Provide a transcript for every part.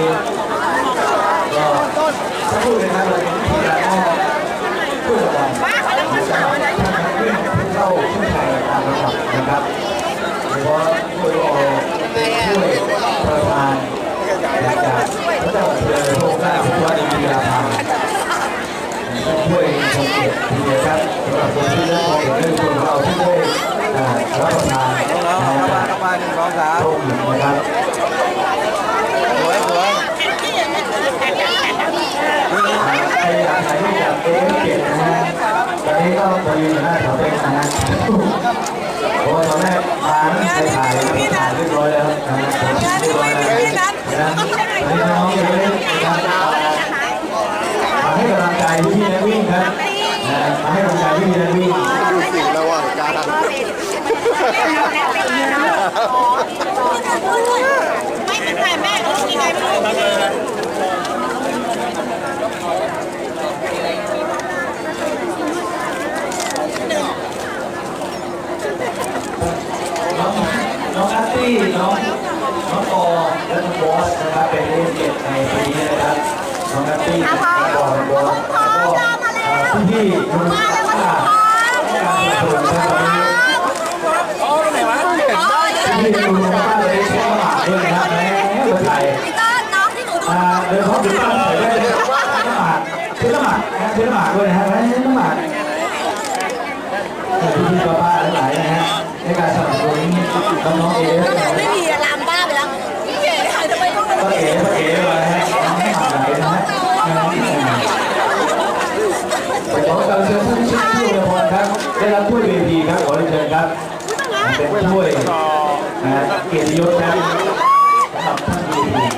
นี้ก็สักครู่นะครับเราจะมีการมอบผู้รางวัลสำหรับท่านนักวิ่งผู้เข้าเส้นชัยตามลำดับนะครับโดยเฉพาะผู้ที่ออกช่วยประธานจากพระเจ้าอำเภอโลกนาถวัดอินทราภาช่วยชมเกียรติทีเดียวครับสำหรับคนที่เลือกของเรื่องคนเราที่ได้อ่ารับประทานน้องๆนะเข้าคมารับเข้ามาหนึ่งสองสามโชคดีนะครับ สวยสวย ใครอยาก ถ่ายรูปกับเอฟเจ็ดนะฮะตอนนี้ก็มายืนอยู่หน้าแถวเป็นนะฮะโอ้ตอนแรกมาไปถ่ายถ่ายเรียบร้อยแล้วนะฮะเรียบร้อยแล้วนะให้น้องๆเล็กๆนะครับมาให้กำลังใจพี่นักวิ่งครับมาให้กำลังใจพี่นักวิ่งดูสิ่งระหว่างการไม่เป็นไรแม่เขายังไงไม่รู้ น้องอาร์ตี้น้องน้องปอและน้องบอสนะครับเป็นเอฟเจ็ดในปีนี้นะครับน้องอาร์ตี้น้องปอน้องบอสแล้วก็พี่พี่ๆคุณป้าการสนับสนุนนะครับวันนี้ ที่ดูว่าเลยใช้ตลาดด้วยนะครับแม่เมืองไทย พี่ต้นน้องที่หนูดู อ่าโดยเฉพาะคุณป้าใส่ได้เลยตลาดซื้อตลาดนะซื้อตลาดด้วยนะฮะซื้อตลาดพี่พี่ป้าป้าหลายๆนะฮะในการสนับสนุน ก็เลยไม่มีลามบ้าไปแล้วพี่เก๋ทำไมต้องมาเอ๋เอ๋เลยฮะน้องมาเลยนะฮะขอการเชิญท่านที่ชื่อผู้อวยพรครับ ได้รับถ้วยเวทีครับขอเรียนเชิญครับเป็นถ้วยนะเกียรติยศครับสำหรับท่านเวที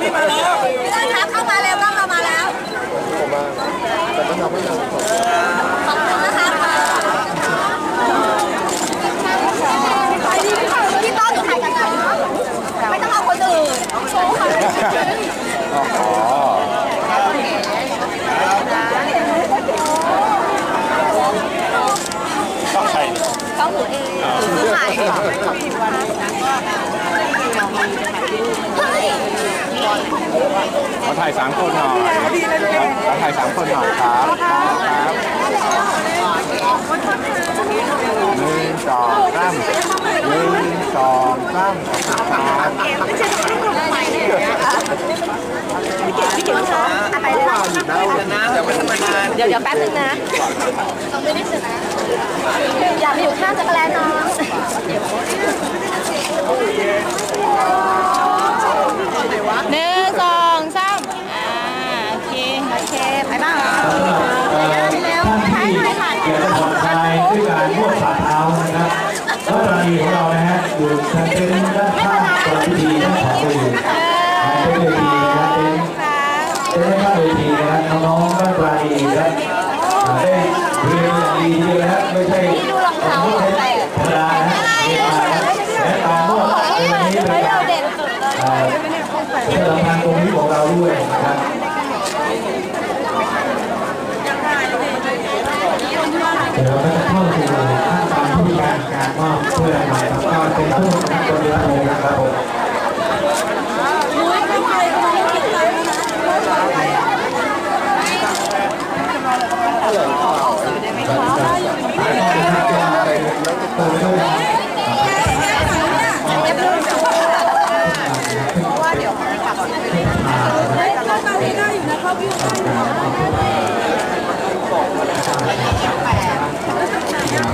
พี่มาแล้วพี่ต้นครับเข้ามาแล้วต้องเข้ามาแล้ว ผมมาแต่ต้องทำให้เรา ขอบคุณนะคะพี่ต้นหนูถ่ายกันนะไม่ต้องเอาคนอื่นโชว์ค่ะ ต้องใคร ต้อง เองหนูถ่ายขอถ่ายสามคนหน่อยขอถ่ายสามคนหน่อยครับครับหนึ่งสองสามหนึ่งสองสามครับ พี่เก๋ชอบอะไรเลยชนะเดี๋ยวมันมานานเดี๋ยวเดี๋ยวแป๊บนึงนะต้องไปนิดนึงนะอย่าไปอยู่ข้างจักรแลน้องหนึ่งสองสามอ่าโอเคโอเคไปบ้างท่านที่อยากจะผ่อนคลายด้วยการนวดฝ่าเท้านะครับแล้วตอนนี้ของเรานะฮะอยู่ทาง รียอย่างดีทีเดียวนะครับไม่ใช่ไม่ใช่ธรรมดานะเรียนมานะและการนวดเป็นนี้เป็นกาเด่นสุดเลยเอ่อเพื่อสำคัญตรงนี้ของเราด้วยนะครับเดี๋ยวเราก็จะเข้าสู่ขั้นตอนพิธีการการมอบเพื่ออะไรครับก็เป็นผู้นำตัวเรือโงนะครับผม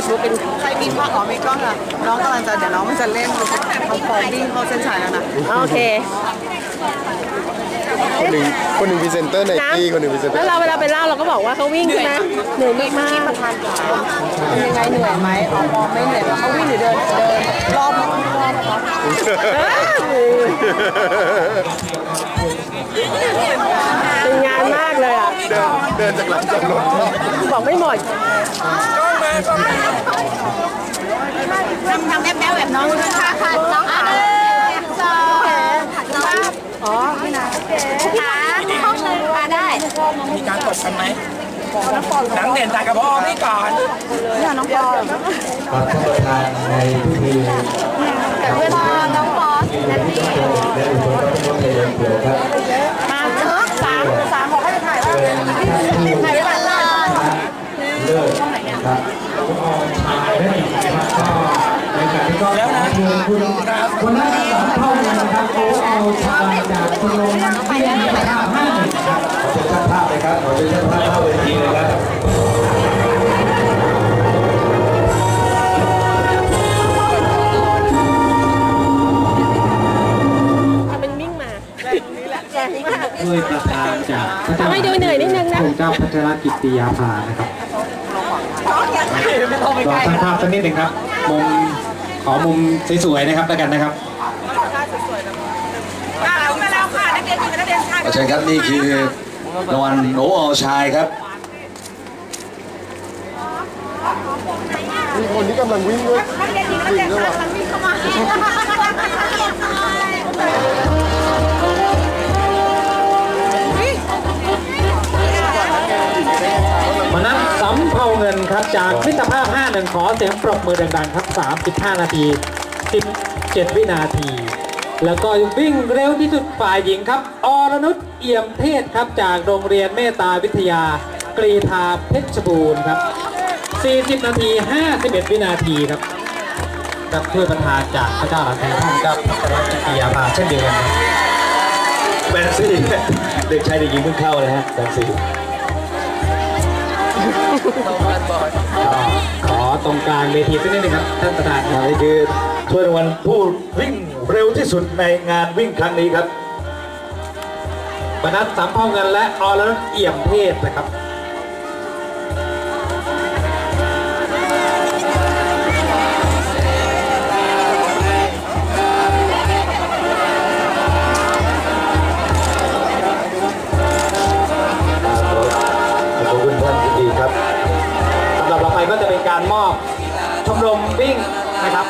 กเป็นใครมีกล้องอ๋อมีกล้องอะน้องกำลังจะเดี๋ยวน้องมันจะเล่นเขาพร้อมวิ่งเข้าเส้นชัยแล้วนะโอเคเล่นหนึ่งคนหนึ่งพรีเซนเตอร์ไนกี้คนหนึ่งพรีเซนเตอแล้วร์เราเวลาไปเล่าเราก็บอกว่าเขาวิ่งใช่ไหมเหนื่อยมากๆเป็นยังไงเหนื่อยไหมอ๋อมองไม่เหนื่อยเขาวิ่งหรือเดินเดินรอบรอบรอบ เป็นงานมากเลยอะ เดินเดินจากหลังจากรถบอกไม่หมดทำทำแอบแอบแบบน้องค่ะค่ะน้องค่ะสองอ๋อไม่นะขาห้องเลยมาได้ มีการตบกันไหมหนังเด่นจากกระเพาะนี่ก่อนเนี่ยน้องปอขอท่านประธานในพิธี เพื่อนพ่อน้องบอส และอุปกรณ์ ในเรื่องเกี่ยวครับมาสามสามบอกให้ถ่ายว่าเป็นท่านผู้ถ่ายไว้ก่อนเลยเลิศนะครับคุณออนชายได้นะครับก็ในการที่ก็ขอเชิญคุณคนนั้นสามเท่ากันนะครับเขาเอาชายจากชมรมที่มีภาพห้าหนึ่งครับขอเป็นช่างภาพเลยครับขอเป็นช่างภาพ ชรกิตติยาภานะครับรอช่างภาพสักนิดหนึ่งครับ มุมขอมุมสวยๆนะครับแล้วกันนะครับมาแล้วค่ะนักเรียนหญิงกับนักเรียนชายขอเชิญครับนี่คือรางวัลโออชายครับมีคนที่กำลังวิ่งด้วยนักเรียนหญิงกับนักเรียนชายกำลังวิ่ง มานัสสำเภาเงินครับจากมิตรภาพ51ขอเสียงปรบมือดังๆครับ 35 นาที 17 วินาที แล้วก็วิ่งเร็วที่สุดฝ่ายหญิงครับ อรนุชเอี่ยมเทศครับจากโรงเรียนเมตตาวิทยากรีธาเพชรบูรณ์ครับ 40 นาที 51 วินาทีครับกับเพื่อประธานจากพระเจ้าหลักแทนห้องกับพระกิติยาภาเช่นเดียวกันแบนซี่เด็กชายเด็กหญิงเพิ่งเข้าเลยฮะแบนซี่ ขอตรงกลางเวทีสักนิดหนึงครับท่านประธานครับนี่คือถ้วยรางวัลผู้วิ่งเร็วที่สุดในงานวิ่งครั้งนี้ครับมนัสสามเผ่าเงินและอรนุชเอี่ยมเทศนะครับ รมวิ่งนะครับ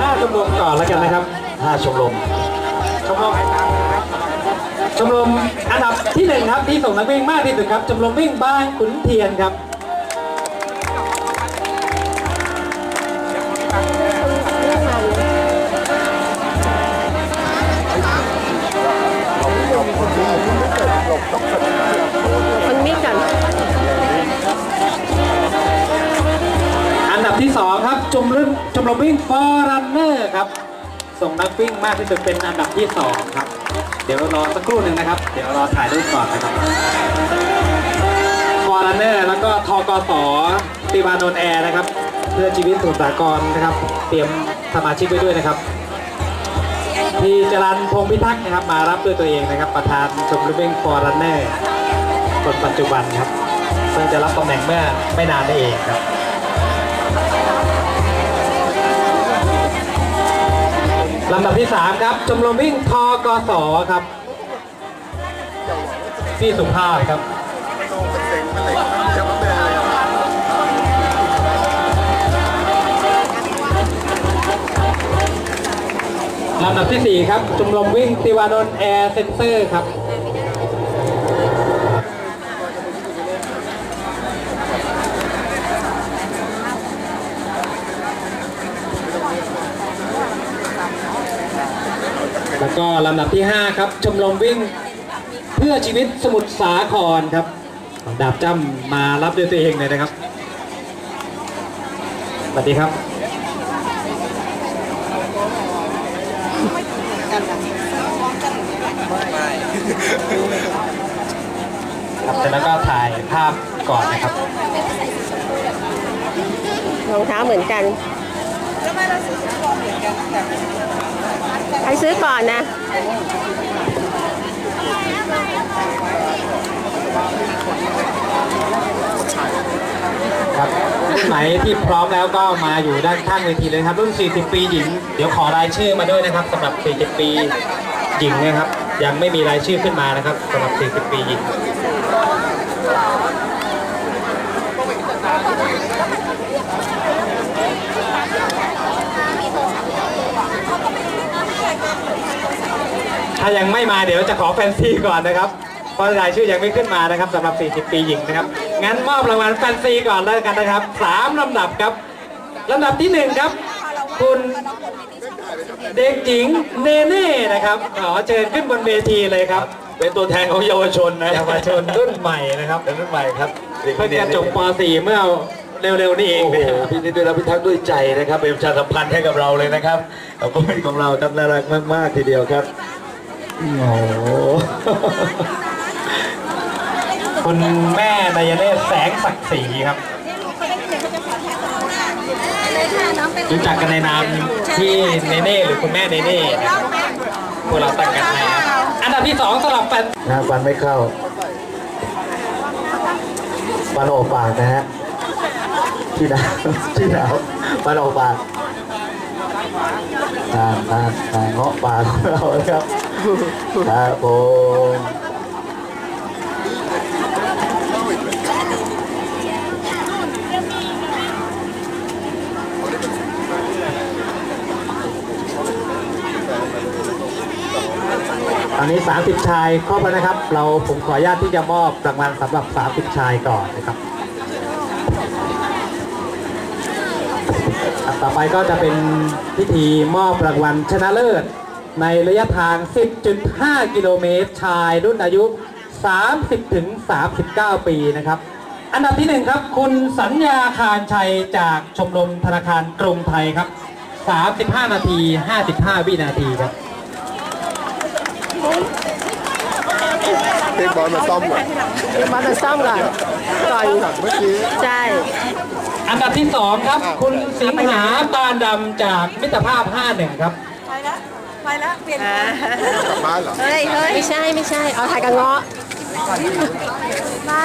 ห้าชมรมก่อนแล้วกันนะครับ5ชมรมชมรมชมรมอันดับที่หนึ่งครับที่ส่งนักวิ่งมากที่สุดครับชมรมวิ่งบ้านขุนเทียนครับ 2 ครับจมรุ่นจมลวิ่งฟอร์รันเนอร์ครับ ส่งนักวิ่งมากที่สุดเป็นอันดับที่ 2 ครับ เดี๋ยวรอสักครู่หนึ่งนะครับ เดี๋ยวรอถ่ายรูปก่อนนะครับฟอร์รันเนอร์แล้วก็ทกสติบานโนแอร์นะครับ เพื่อชีวิตสุสากรนะครับ เตรียมสมาชิกไปด้วยนะครับพี่จรันพงพิทักษ์นะครับ มารับด้วยตัวเองนะครับ ประธานชมรมวิ่งฟอร์รันเนอร์คนปัจจุบันครับเพิ่งจะรับตำแหน่งเมื่อไม่นานนี้เองครับ ลำดับที่ 3 ครับชมรมวิ่งทกสครับพี่สุภาพครับลำดับที่ 4 ครับชมรมวิ่งติวานนท์แอร์เซ็นเซอร์ครับ ก็ลำดับที่ 5 ครับ ชมรมวิ่งเพื่อชีวิตสมุทรสาครครับ ดาบจ้ำมารับด้วยตัวเองเลยนะครับ สวัสดีครับ ครับเสร็จแล้วก็ถ่ายภาพก่อนนะครับ รองเท้าเหมือนกันใครซื้อ ก่อนนะ ครับรุ่นไหนที่พร้อมแล้วก็มาอยู่ด้านข้างเวทีเลยครับ รุ่น 40 ปีหญิง เดี๋ยวขอรายชื่อมาด้วยนะครับสำหรับ 40 ปีหญิงนะครับ ยังไม่มีรายชื่อขึ้นมานะครับสำหรับ 40 ปีหญิง ถ้ายังไม่มาเดี๋ยวจะขอแฟนซีก่อนนะครับเพราะรายชื่อยังไม่ขึ้นมานะครับสำหรับ 40 ปีหญิงนะครับ งั้นมอบรางวัลแฟนซีก่อนแล้วกันนะครับสามลำดับครับลำดับที่หนึ่งครับ คุณเด็กหญิงเนเน่นะครับขอเชิญขึ้นบนเวทีเลยครับ เป็นตัวแทนของเยาวชนนะเยาวชนรุ่นใหม่นะครับเป็นรุ่นใหม่ครับเพิ่งจะจบป .4 เมื่อเร็วๆนี้เองโอ้โหนะครับพี่นิดด้วยรับพิทักษ์ด้วยใจนะครับ เป็นประชาสัมพันธ์ให้กับเราเลยนะครับเราก็เป็นของเราครับน่ารักมากๆทีเดียวครับ โอ้โหคุณแม่นายเนศแสงศักดิ์ศรีครับ รู้จักกันในนามที่เนเน่หรือคุณแม่เนเน่นะครับพวกเราตั้งกันให้ครับอันดับที่สองสำหรับแฟนนะฟันไม่เข้าฟันออกปากนะฮะที่ดาวที่ดาวฟันออกปากทานทานทานเงาะปากของเราครับ ครับผมตอนนี้ 30 ชายครบแล้วนะครับ เราผมขออนุญาตที่จะมอบรางวัลสำหรับ 30 ชายก่อนนะครับต่อไปก็จะเป็นพิธีมอบรางวัลชนะเลิศ ในระยะทาง 10.5 กิโลเมตร ชายรุ่นอายุ 30 ถึง 39 ปีนะครับ อันดับที่หนึ่งครับ คุณสัญญาคารชัยจากชมรมธนาคารกรุงไทยครับ 35 นาที 55 วินาทีครับเรียกบอลมาซ่อมหน่อยมาจะซ่อมก่อนก่อนเมื่อกี้ ใช่ อันดับที่สองครับ คุณสิงหาปานดำจากมิตรภาพ 51 ครับ กลับบ้านเหรอ เฮ้ยเฮ้ยไม่ใช่ไม่ใช่ เอาถ่ายกับเงาะมา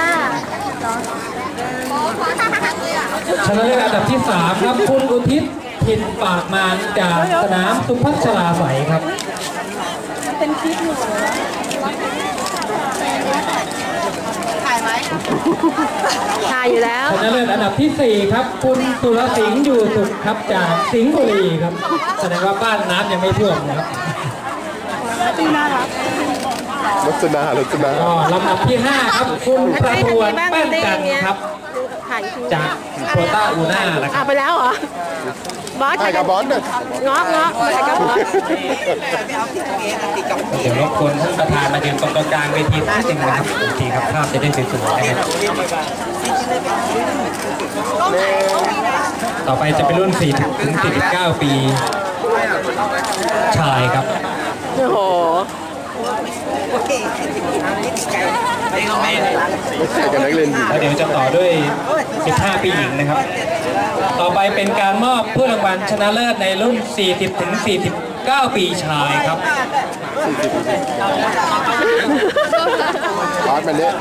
ชนะเลิศอันดับที่ 3 ครับ คุณอุทิศทินปากมานจากสนามสุพัชราใสยครับ ถ่ายอยู่แล้ว ชนะเลิศอันดับที่ 4 ครับ คุณสุรสิงห์อยู่สุขครับจากสิงห์บุรีครับ แสดงว่าบ้านน้ำยังไม่ท่วมนะครับรสนารสนาก็ลำดับที่ 5 ครับ คุณประทวนแป้นจันทร์ครับ ถ่ายอีกทีจากโคต้าอูน่านะคอะรับไปแล้วเหรอ บอสถ่ายกับบอลหน่อยเงาะเงาะถ่ายกับบอสเดี๋ยวรบกวนท่านประธานมายืนตรงกลางเวทีนิดนึงนะครับโอเคครับภาพจะได้สวยๆนะครับต่อไปจะเป็นรุ่น4ถึง49 ปี ชายครับ โอ้โหถ่ายกับนักเรียนหญิงแล้วเดี๋ยวจะต่อด้วย 15 ปีหญิงนะครับ ต่อไปเป็นการมอบผู้รางวัลชนะเลิศในรุ่น 40 ถึง 49 ปีชายครับบอสมันเนี่ย